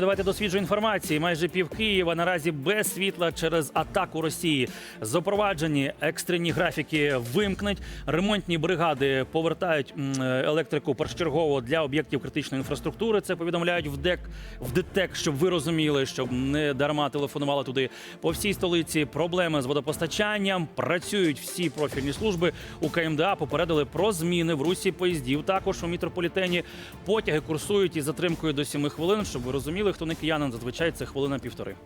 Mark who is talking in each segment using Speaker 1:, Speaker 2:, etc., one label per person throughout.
Speaker 1: Давайте до свіжої інформації. Майже пів Києва наразі без світла через атаку Росії. Запроваджені екстрені графіки вимкнуть. Ремонтні бригади повертають електрику першочергово для об'єктів критичної інфраструктури. Це повідомляють в ДЕК в ДТЕК, щоб ви розуміли, щоб не дарма телефонували туди. По всій столиці проблеми з водопостачанням. Працюють всі профільні служби. У КМДА попередили про зміни в русі поїздів. Також у мітрополітені потяги курсують із затримкою до 7 хвилин. Щоб ви розуміли, хто не киянин, зазвичай це хвилина півтори.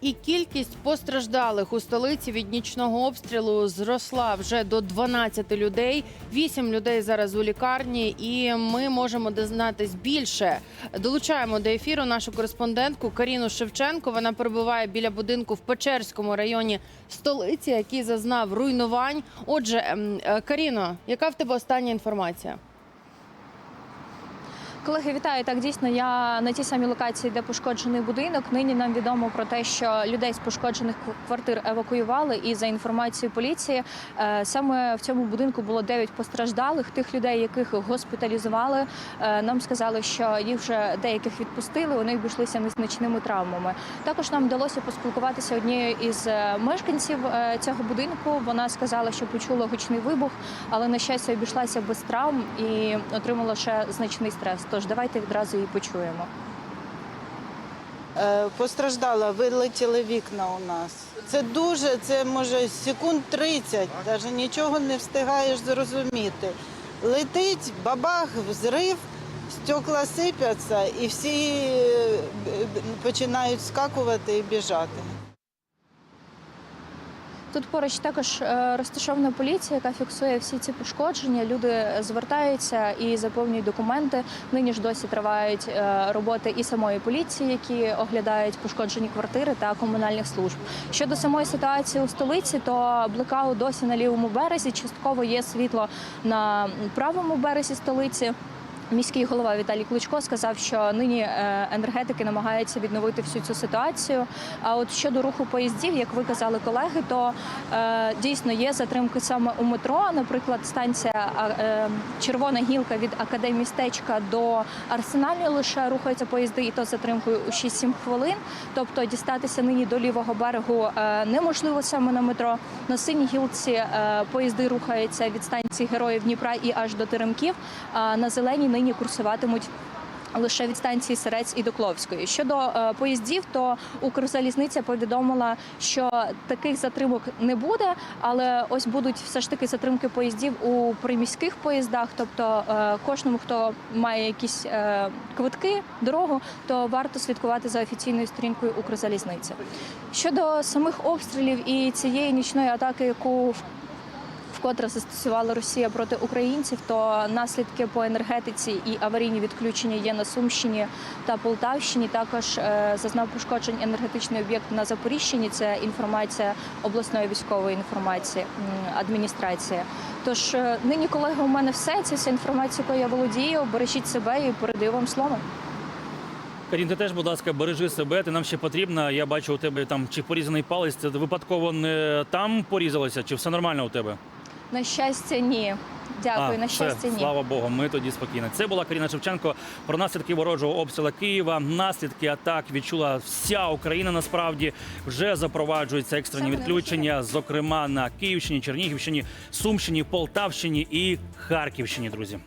Speaker 2: І кількість постраждалих у столиці від нічного обстрілу зросла вже до 12 людей. Вісім людей зараз у лікарні, і ми можемо дізнатись більше. Долучаємо до ефіру нашу кореспондентку Каріну Шевченко. Вона перебуває біля будинку в Печерському районі столиці, який зазнав руйнувань. Отже, ем, е, Каріно, яка в тебе остання інформація?
Speaker 3: Колеги, вітаю. Так дійсно я на тій самій локації, де пошкоджений будинок. Нині нам відомо про те, що людей з пошкоджених квартир евакуювали. І за інформацією поліції, е, саме в цьому будинку було 9 постраждалих. Тих людей, яких госпіталізували, е, нам сказали, що їх вже деяких відпустили. Вони обійшлися незначними травмами. Також нам вдалося поспілкуватися однією із е, мешканців цього будинку. Вона сказала, що почула гучний вибух, але на щастя обійшлася без травм і отримала ще значний стрес. Тож давайте відразу її почуємо.
Speaker 4: Е, Постраждала, вилетіли вікна у нас. Це дуже, це може секунд 30, навіть нічого не встигаєш зрозуміти. Летить, бабах, взрив, стекла сипляться і всі е, починають скакувати і біжати.
Speaker 3: Тут поруч також е, розташована поліція, яка фіксує всі ці пошкодження. Люди звертаються і заповнюють документи. Нині ж досі тривають е, роботи і самої поліції, які оглядають пошкоджені квартири та комунальних служб. Щодо самої ситуації у столиці, то блекаут досі на лівому березі. Частково є світло на правому березі столиці. Міський голова Віталій Кличко сказав, що нині е, енергетики намагаються відновити всю цю ситуацію. А от щодо руху поїздів, як ви казали колеги, то дійсно є затримки саме у метро. Наприклад, станція е, Червона гілка від академістечка до арсенальної лише рухаються поїзди, і то з затримкою у 6-7 хвилин. Тобто дістатися нині до лівого берегу е, неможливо саме на метро. На синій гілці е, поїзди рухаються від станції Героїв Дніпра і аж до Теремків. А на зеленій нині курсуватимуть. Лише від станції Сирець і до Кловської. Щодо е, поїздів, то Укрзалізниця повідомила, що таких затримок не буде, але ось будуть все ж таки затримки поїздів у приміських поїздах. Тобто е, кожному, хто має якісь е, квитки, дорогу, то варто слідкувати за офіційною сторінкою Укрзалізниці. Щодо самих обстрілів і цієї нічної атаки, яку вкотре застосувала Росія проти українців, то наслідки по енергетиці і аварійні відключення є на Сумщині та Полтавщині. Також е, зазнав пошкоджень енергетичний об'єкт на Запоріжчині. Це інформація обласної військової інформації адміністрації. Тож е, нині, колеги, у мене все. Це вся інформація, якою я володію. Бережіть себе і передаю вам слово.
Speaker 1: Карін, ти теж, будь ласка, бережи себе. Ти нам ще потрібна. Я бачу у тебе там чи порізаний палець. Це випадково не там порізалося, чи все нормально у тебе?
Speaker 3: На щастя, ні. Дякую,
Speaker 1: А,
Speaker 3: на
Speaker 1: все,
Speaker 3: ні.
Speaker 1: Слава Богу, ми тоді спокійно. Це була Каріна Шевченко про наслідки ворожого обстрілу Києва. Наслідки атак відчула вся Україна. Насправді вже запроваджуються екстрені відключення, зокрема на Київщині, Чернігівщині, Сумщині, Полтавщині і Харківщині. Друзі.